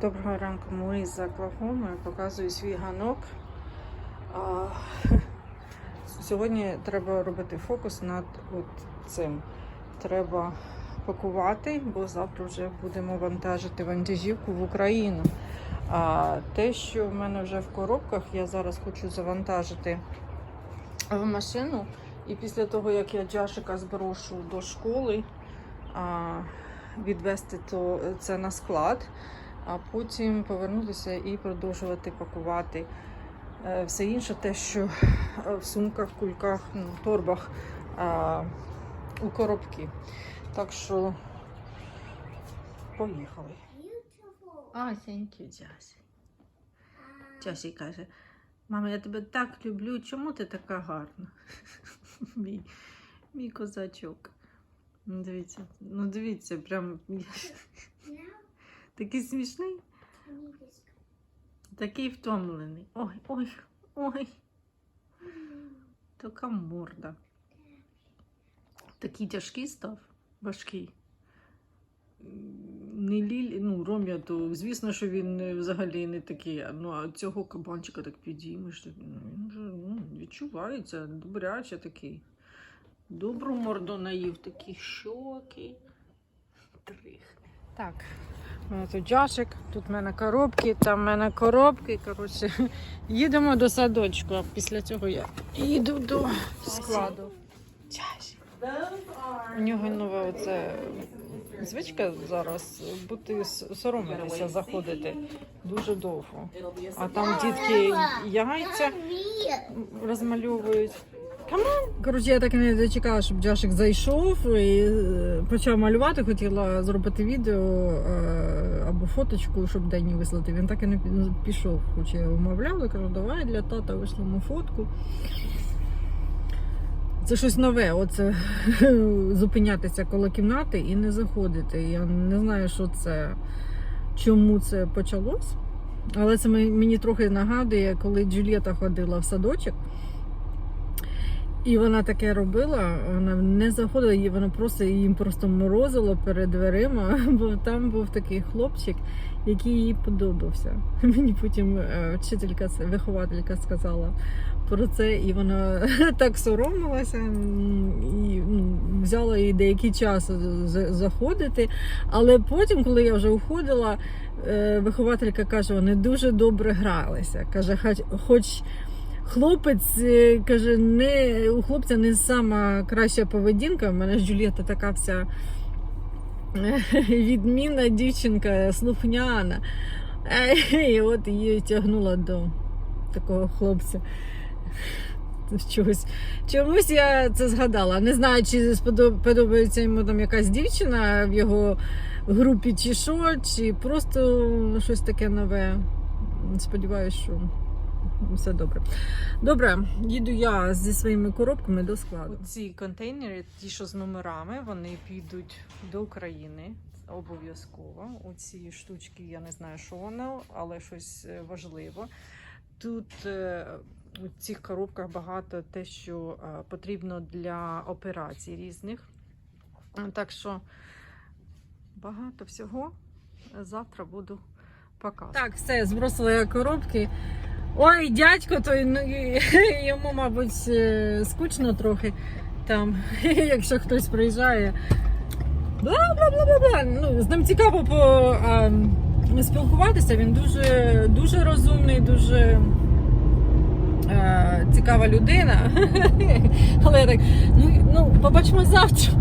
Доброго ранку, ми з Оклахоми. Показую свій ганок. А, сьогодні треба робити фокус над от цим. Треба пакувати, бо завтра вже будемо вантажити вантажівку в Україну. А те, що в мене вже в коробках, я зараз хочу завантажити в машину. І після того, як я Джашика зброшу до школи, а, відвести то це на склад, а потім повернутися і продовжувати пакувати е, все інше, те, що е, в сумках, кульках, ну, торбах у коробки. Так що поїхали. А, you, Джасі. Джасі каже, мама, я тебе так люблю, чому ти така гарна? мій, мій козачок. Ну, дивіться, ну дивіться, прям такий смішний, такий втомлений. Ой, ой, ой. Така морда. Такий тяжкий став, важкий. Не лілі, ну, Ром'я, то звісно, що він е, взагалі не такий. Ну, а цього кабанчика так підіймеш. Ну, він же ну, відчувається, добряче такий. Добру морду наїв, такі щоки. Трихне. Так, у мене тут джашик, тут в мене коробки, там в мене коробки. Коротше, їдемо до садочку, а після цього я їду до складу. У нього нова оце звичка зараз бути соромитися, заходити дуже довго. А там дітки яйця розмальовують. Коротше, я так і не дочекала, щоб Джашик зайшов і е, почав малювати. Хотіла зробити відео е, або фоточку, щоб Дені вислати. Він так і не пішов. Хоч я його умовляла, кажу, давай для тата вишлемо фотку. Це щось нове, оце зупинятися коло кімнати і не заходити. Я не знаю, що це, чому це почалось. Але це мені трохи нагадує, коли Джульєта ходила в садочок. І вона таке робила, вона не заходила, її вона просто їм просто морозило перед дверима, бо там був такий хлопчик, який їй подобався. Мені потім е, вчителька, вихователька сказала про це, і вона так соромилася і ну, взяла їй деякий час за- заходити. Але потім, коли я вже уходила, е, вихователька каже, вони дуже добре гралися. Каже, хоч Хлопець е, каже, не у хлопця не сама краща поведінка. У мене ж Джулієта така вся е, відмінна дівчинка, слухняна. Е, І от її тягнула до такого хлопця. Чогось. Чомусь я це згадала. Не знаю, чи сподоб- подобається йому там якась дівчина в його групі, чи що, чи просто щось таке нове. Сподіваюсь, що все добре. Добре, їду я зі своїми коробками до складу. Ці контейнери, ті, що з номерами, вони підуть до України. Обов'язково. У ці штучки я не знаю, що воно, але щось е, важливо. Тут е, у цих коробках багато те, що е, потрібно для операцій різних. Так що багато всього завтра буду показувати. Так, все, збросила я коробки. Ой, дядько, той ну, йому, мабуть, е, скучно трохи там, якщо хтось приїжджає. Бла-бла-бла-бла. Ну, з ним цікаво по, а, спілкуватися. Він дуже, дуже розумний, дуже е, цікава людина. Але я так, ну, ну побачимо завтра.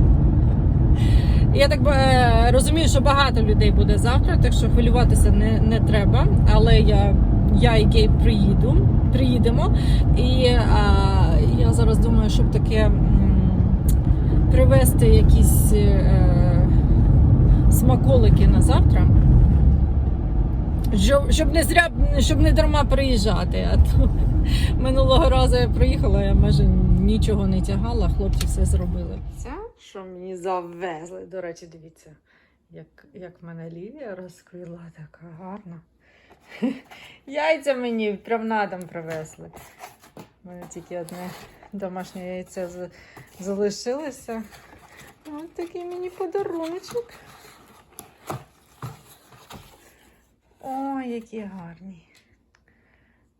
Я так е, розумію, що багато людей буде завтра, так що хвилюватися не, не треба. Але я, я і Гейб приїду, приїдемо. І а, я зараз думаю, щоб таке привезти якісь е, смаколики на завтра. Щоб, щоб не зря, щоб не дарма приїжджати. А то минулого разу я приїхала, я майже нічого не тягала, хлопці все зробили. Це, що мені завезли. До речі, дивіться, як, як мене Лілія розквіла, така гарна. Яйця мені прям на дом привезли. У мене тільки одне домашнє яйце залишилося. Ось такий мені подаруночок. О, Ой, які гарні.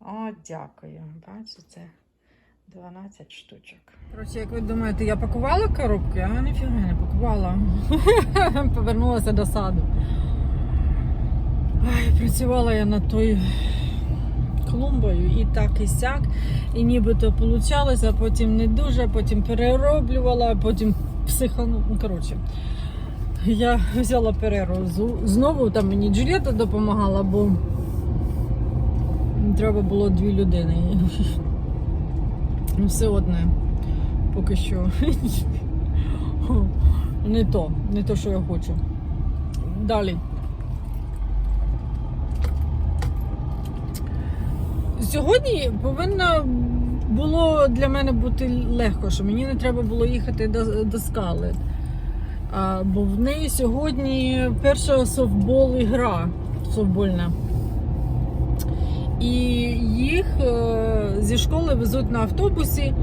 О, дякую. Бачите, 12 штучок. Коротше, як ви думаєте, я пакувала коробки? А ніфіга не пакувала. Повернулася до саду. Ай, працювала я над тою клумбою і так і сяк. І нібито получалося, а потім не дуже, потім перероблювала, а потім психану. Ну, коротше. Я взяла перерву. Зу- Знову там мені Джулієта допомагала, бо треба було дві людини. Ну, Все одне. Поки що. Не то, не то, що я хочу. Далі. Сьогодні повинно було для мене бути легко, що мені не треба було їхати до, до скали. А, бо в неї сьогодні перша софтбол гра софтбольна. І їх е, зі школи везуть на автобусі.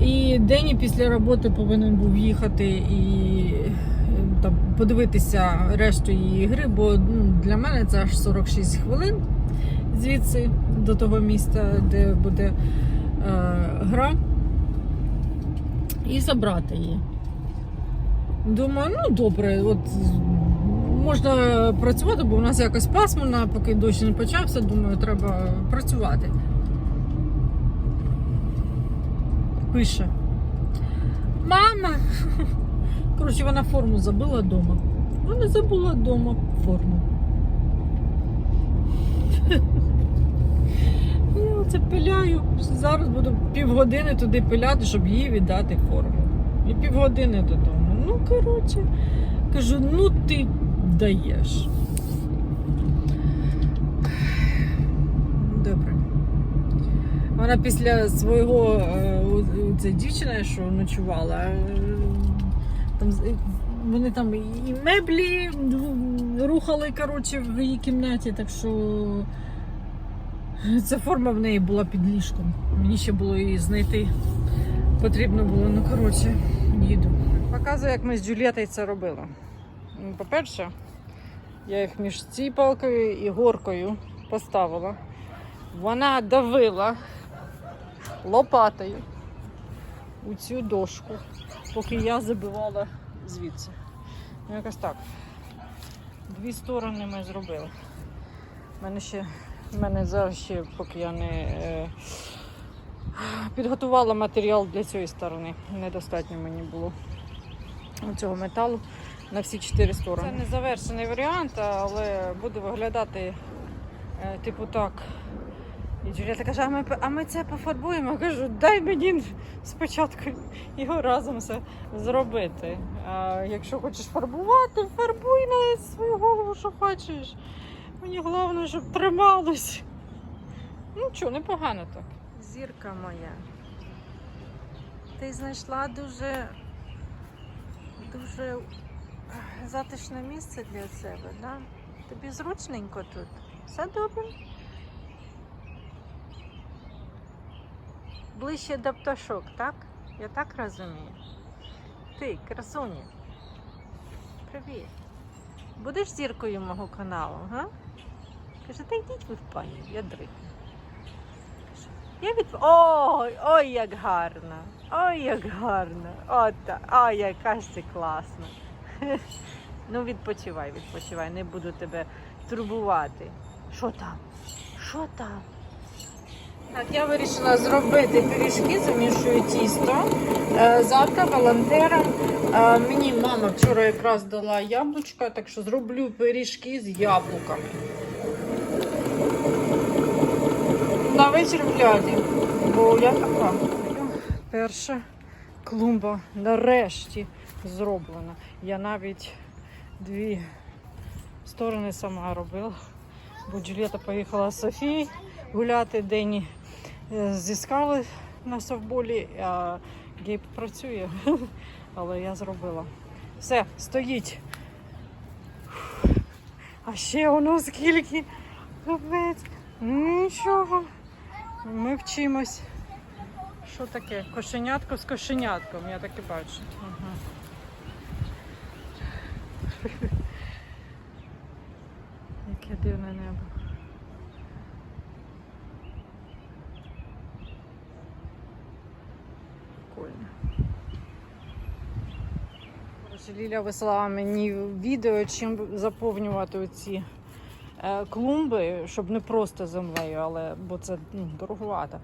І Дені після роботи повинен був їхати і е, там, подивитися решту її гри, бо ну, для мене це аж 46 хвилин звідси до того міста, де буде е, гра, і забрати її. Думаю, ну добре, от можна працювати, бо у нас якось пасмурно, поки дощ не почався, думаю, треба працювати. Пише. Мама! Коротше, вона форму забула вдома. Вона забула вдома форму. Я оце пиляю. Зараз буду півгодини туди пиляти, щоб їй віддати форму. І півгодини додому. Ну, коротше, кажу, ну ти даєш. Добре. Вона після свого е, ця дівчина, що ночувала, е, там, вони там і меблі рухали коротше, в її кімнаті, так що ця форма в неї була під ліжком. Мені ще було її знайти. Потрібно було, ну коротше, їду. Показую, як ми з Джулієтою це робили. Ну, По-перше, я їх між ціпалкою і горкою поставила. Вона давила лопатою у цю дошку, поки я забивала звідси. Ну, якось так. Дві сторони ми зробили. У мене ще мене зараз ще, поки я не е, підготувала матеріал для цієї сторони. Недостатньо мені було цього металу на всі чотири сторони. Це не завершений варіант, але буде виглядати е, типу так. І Джуліта каже, а ми, а ми це пофарбуємо. Я кажу, дай мені спочатку його разом все зробити. А якщо хочеш фарбувати, фарбуй на свою голову, що хочеш. Мені головне, щоб трималось. Ну що, непогано так. Зірка моя. Ти знайшла дуже, дуже затишне місце для себе, да? Тобі зручненько тут. Все добре? Ближче до пташок, так? Я так розумію. Ти, красуня. Привіт. Будеш зіркою мого каналу, га? Каже, та йдіть ви в пані, я дрихну. Я від... Ой, ой, як гарно! Ой, як гарно! От, ой, яка ж ти класна. Ну, відпочивай, відпочивай, не буду тебе турбувати. Що там? Що там? Так, я вирішила зробити пиріжки, замішую тісто. Е, Завтра волонтерам. Е, Мені мама вчора якраз дала яблучка, так що зроблю пиріжки з яблуками. На вечір в ляді, бо я така. Перша клумба нарешті зроблена. Я навіть дві сторони сама робила, бо Джулієта поїхала з Софією гуляти день е, зі скали на совболі, а Гейб працює, але я зробила. Все, стоїть. А ще воно скільки. Капець. Нічого. Ми вчимось. Що таке? Кошенятко з кошенятком, я так і бачу. Ага. Прикольні. Коротше, Ліля вислала мені відео, чим заповнювати оці е, клумби, щоб не просто землею, але бо це ну, дороговато.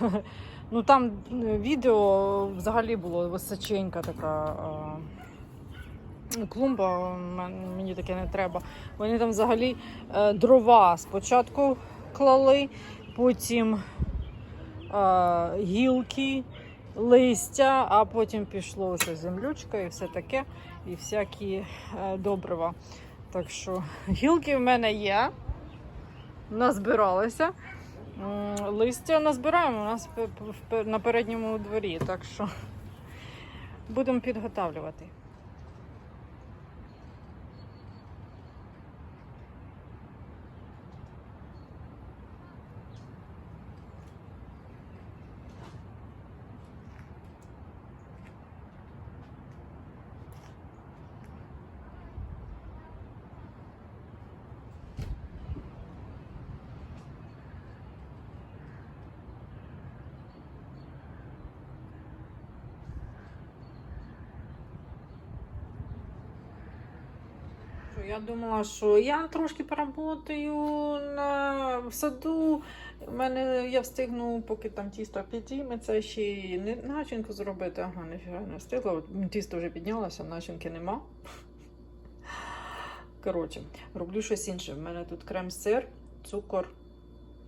Ну там е, відео взагалі було височенька така. е, Клумба мені таке не треба. Вони там взагалі дрова спочатку клали, потім гілки, листя, а потім пішло вже землючка і все таке, і всякі е, добрива. Так що гілки в мене є, назбиралися. Листя назбираємо у нас на передньому дворі, так що будемо підготавлювати. Я думала, що я трошки поработаю на в саду. У мене я встигну, поки там тісто підійметься, ще й не начинку зробити. Ага, ніфіга не встигла. Тісто вже піднялося, начинки нема. Коротше, роблю щось інше. У мене тут крем-сир, цукор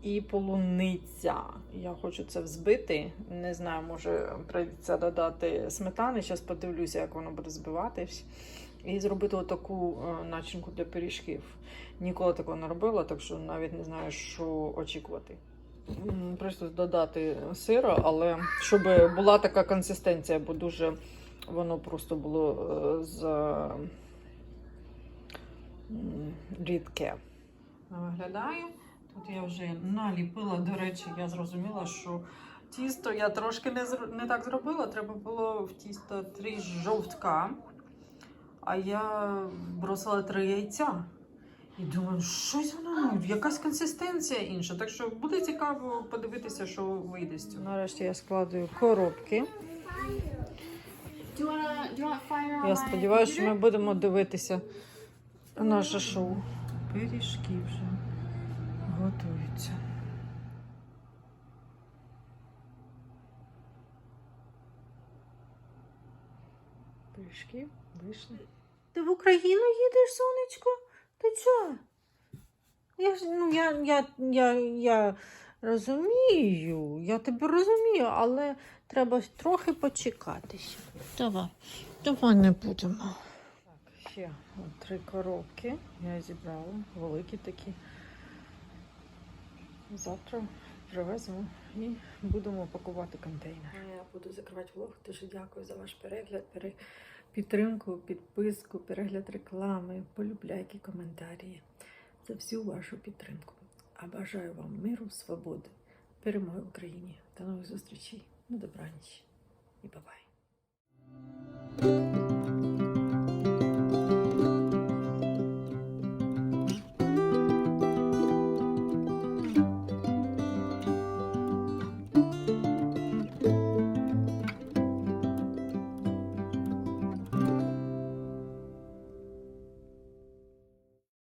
і полуниця. Я хочу це взбити. Не знаю, може прийдеться додати сметани. Зараз подивлюся, як воно буде збиватись. І зробити отаку е, начинку для пиріжків. Ніколи такого не робила, так що навіть не знаю, що очікувати. Просто додати сира, але щоб була така консистенція, бо дуже воно просто було е, з м, рідке. Виглядає. Тут я вже наліпила. До речі, я зрозуміла, що тісто я трошки не, не так зробила. Треба було в тісто три жовтка. А я бросила три яйця. І думаю, щось воно, ну, якась консистенція інша. Так що буде цікаво подивитися, що вийде з цього. Нарешті я складую коробки. Я сподіваюся, що ми будемо дивитися наше шоу. Пиріжки вже готуються. Пиріжки вийшли. Ти в Україну їдеш, сонечко? Ти чого? Я ж ну я, я, я, я розумію, я тебе розумію, але треба трохи почекати. Давай, давай не будемо. Так, ще от три коробки я зібрала, великі такі. Завтра привеземо і будемо пакувати контейнер. Я буду закривати влог. Дуже дякую за ваш перегляд, пере... підтримку, підписку, перегляд реклами, полюбляйки, коментарі. За всю вашу підтримку. А бажаю вам миру, свободи, перемоги Україні. До нових зустрічей. На добраніч і бабай.